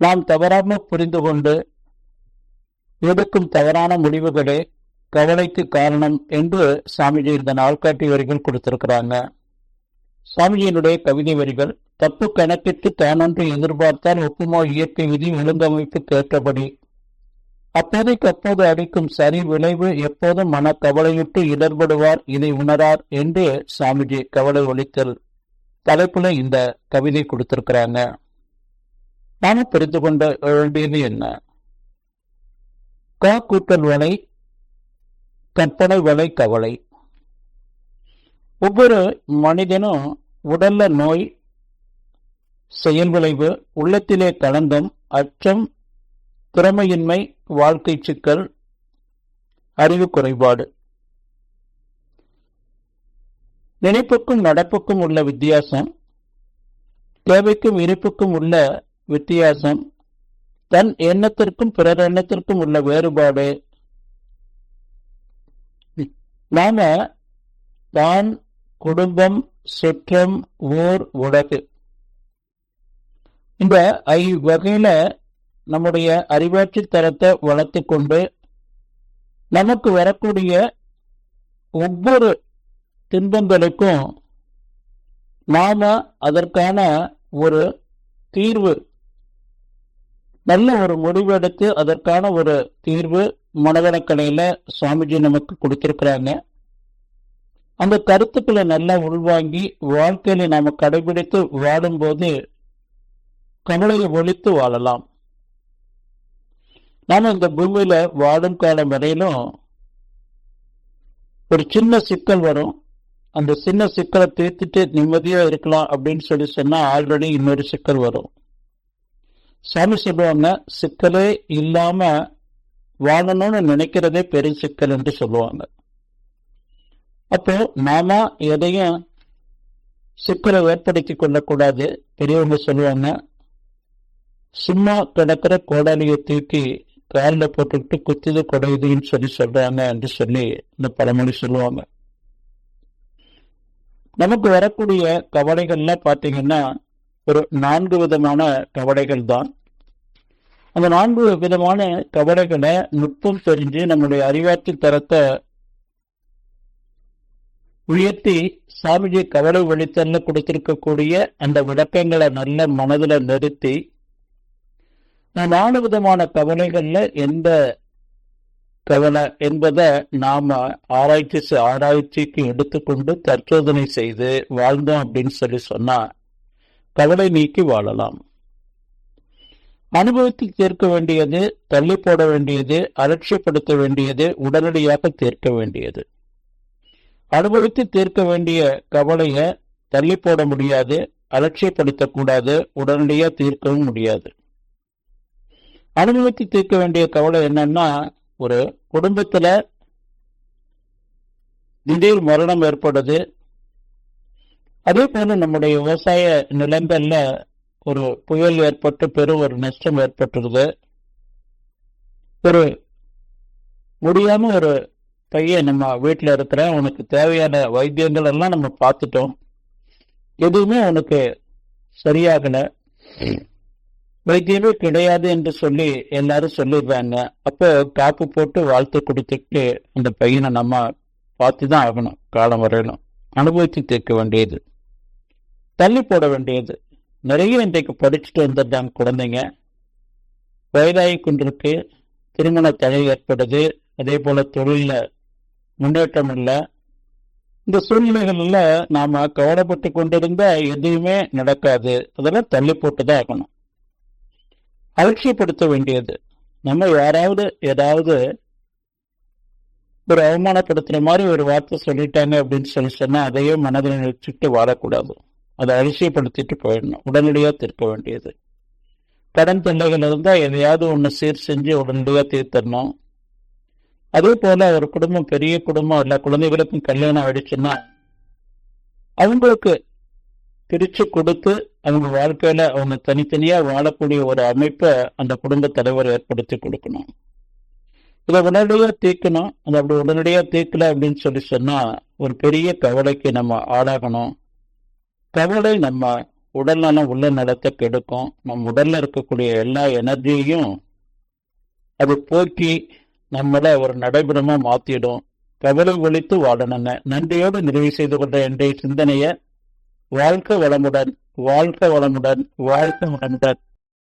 நாம் தவறாமல் புரிந்து கொண்டு எடுக்கும் தவறான முடிவுகளே கவலைக்கு காரணம் என்று சாமிஜி இந்த நாள்காட்டி வரிகள் கொடுத்திருக்கிறாங்க. சாமிஜியினுடைய கவிதை வரிகள் தப்பு கணக்கிட்டு தானொன்று எதிர்பார்த்தால் ஒப்புமா இயற்கை விதி ஒழுங்கமைப்பு கேட்டபடி. அப்போதைக்கு அப்போது அடிக்கும் சரி விளைவு எப்போதும் மன கவலையிட்டு இடர்படுவார் இதை உணரார் என்று சாமிஜி கவலை ஒழித்தல் தலைப்புல இந்த கவிதை கொடுத்திருக்கிறாங்க. நாம தெரிந்து கொண்ட வேண்டியது என்ன? கா கூட்டல் வலை கற்பனை வலை கவலை. ஒவ்வொரு மனிதனும் உடல்ல நோய் செயல் விளைவு உள்ளத்திலே கலந்தம் அச்சம் திறமையின்மை வாழ்க்கை சிக்கல் அறிவு குறைபாடு. நினைப்புக்கும் நடப்புக்கும் உள்ள வித்தியாசம் தேவைக்கும் இருப்புக்கும் உள்ள வித்தியாசம். தன் எண்ணத்திற்கும் பிறர் எண்ணத்திற்கும் உள்ள வேறுபாடு. நாம தான் குடும்பம் சுற்றம் ஊர் உலகு. இந்த ஐ நம்முடைய அறிவாற்றல் தரத்தை வளர்த்து கொண்டு நமக்கு வரக்கூடிய ஒவ்வொரு துன்பங்களுக்கும் நாம அதற்கான ஒரு தீர்வு நல்ல ஒரு முடிவெடுத்து அதற்கான ஒரு தீர்வு மனதனக்கலையில சுவாமிஜி நமக்கு கொடுத்திருக்கிறாங்க. அந்த கருத்துக்களை நல்லா உள்வாங்கி வாழ்க்கையில நாம கடைபிடித்து வாழும்போது கவலையை ஒழித்து வாழலாம். நாம இந்த பூமியில வாழும் காலம் வரையிலும் ஒரு சின்ன சிக்கல் வரும். அந்த சின்ன சிக்கலை தீர்த்துட்டு நிம்மதியா இருக்கலாம் அப்படின்னு சொல்லி சொன்னா ஆல்ரெடி இன்னொரு சிக்கல் வரும். சாமி சொல்லுவாங்க சிக்கலே இல்லாம வாழணும்னு நினைக்கிறதே பெரிய சிக்கல் என்று சொல்லுவாங்க. அப்போ நாம எதையும் சிக்கலை ஏற்படுத்தி கொள்ளக்கூடாது பெரியவங்க சொல்லுவாங்க. சும்மா கிடக்கிற கோடாலியை தூக்கி காலில் போட்டுக்கிட்டு குத்துது குடையுதுன்னு சொல்லி சொல்றாங்க என்று சொல்லி இந்த பழமொழி சொல்லுவாங்க. நமக்கு வரக்கூடிய கவலைகள்லாம் பார்த்தீங்கன்னா ஒரு நான்கு விதமான கவலைகள் தான் அந்த நான்கு விதமான கவலைகளை நுட்பம் தெரிஞ்சு நம்முடைய அறிவாற்றல் தரத்தை உயர்த்தி சாமிஜி கவலை வெளித்தன்னு கொடுத்திருக்கக்கூடிய அந்த விளக்கங்களை நல்ல மனதில் நிறுத்தி நாலு விதமான கவலைகள்ல எந்த கவலை என்பதை நாம ஆராய்ச்சி ஆராய்ச்சிக்கு எடுத்துக்கொண்டு தற்சோதனை செய்து வாழ்ந்தோம் அப்படின்னு சொல்லி சொன்னா கவலை நீக்கி வாழலாம். அனுபவத்தில் தீர்க்க வேண்டியது தள்ளி போட வேண்டியது அலட்சியப்படுத்த வேண்டியது உடனடியாக தீர்க்க வேண்டியது. அனுபவித்து தீர்க்க வேண்டிய கவலைய தள்ளி போட முடியாது அலட்சியப்படுத்தக்கூடாது உடனடியாக தீர்க்கவும் முடியாது. அனுபவித்து தீர்க்க வேண்டிய கவலை என்னன்னா ஒரு குடும்பத்துல திடீர் மரணம் ஏற்படுது. அதே போல நம்முடைய விவசாய நிலங்கள்ல ஒரு புயல் ஏற்பட்டு பெரும் ஒரு நஷ்டம் ஏற்பட்டுருது. ஒரு முடியாம ஒரு பையன் நம்ம வீட்டில் இருக்கிற உனக்கு தேவையான வைத்தியங்கள் எல்லாம் நம்ம பார்த்துட்டோம். எதுவுமே உனக்கு சரியாகல. வைத்தியமே கிடையாது என்று சொல்லி எல்லாரும் சொல்லிடுறாங்க. அப்போ காப்பு போட்டு வாழ்த்து கொடுத்துட்டு அந்த பையனை நம்ம பார்த்து தான் ஆகணும் காலம் வரையிலும். அனுபவித்து தீர்க்க வேண்டியது. தள்ளி போட வேண்டியது. நிறைய இன்றைக்கு படிச்சுட்டு வந்துடுறாங்க குழந்தைங்க. வயதாகி கொண்டிருக்கு. திருமண தடை ஏற்படுது. அதே போல தொழில முன்னேற்றம் இல்லை. இந்த சூழ்நிலைகள்ல நாம கவலைப்பட்டு கொண்டிருந்த எதுவுமே நடக்காது. அதெல்லாம் தள்ளி போட்டு தான் ஆகணும். அலட்சியப்படுத்த வேண்டியது. நம்ம யாராவது ஏதாவது ஒரு அவமானப்படுத்துற மாதிரி ஒரு வார்த்தை சொல்லிட்டாங்க அப்படின்னு சொல்லி சொன்னா அதையே மனதில் நினைச்சுட்டு வாழக்கூடாது. அதை அலட்சியப்படுத்திட்டு போயிடணும். உடனடியாக தீர்க்க வேண்டியது. கடன் தொல்லைகள் இருந்தால் எதையாவது ஒன்று சீர் செஞ்சு உடனடியாக தீர்த்தரணும் அதே போல ஒரு குடும்பம் பெரிய குடும்பம் இல்லை குழந்தைகளுக்கும் கல்யாணம் ஆயிடுச்சுன்னா அவங்களுக்கு பிரிச்சு கொடுத்து அவங்க வாழ்க்கையில அவங்க தனித்தனியா வாழக்கூடிய ஒரு அமைப்பை அந்த குடும்ப தலைவர் ஏற்படுத்தி கொடுக்கணும். இதை உடனடியாக தீர்க்கணும். அது அப்படி உடனடியாக தீர்க்கல அப்படின்னு சொல்லி சொன்னா ஒரு பெரிய கவலைக்கு நம்ம ஆளாகணும். கவலை நம்ம உடல்நலம் உள்ள நலத்தை கெடுக்கும். நம்ம உடல்ல இருக்கக்கூடிய எல்லா எனர்ஜியையும் அது போக்கி நம்மள ஒரு நடைபெறமா மாத்திடும். கவலை ஒழித்து வாழணுங்க. நன்றியோடு நிறைவு செய்து கொண்ட என்னுடைய சிந்தனையை வாழ்க்கை வளமுடன் வாழ்க்கை வளமுடன் வாழ்க்கை வளமுடன்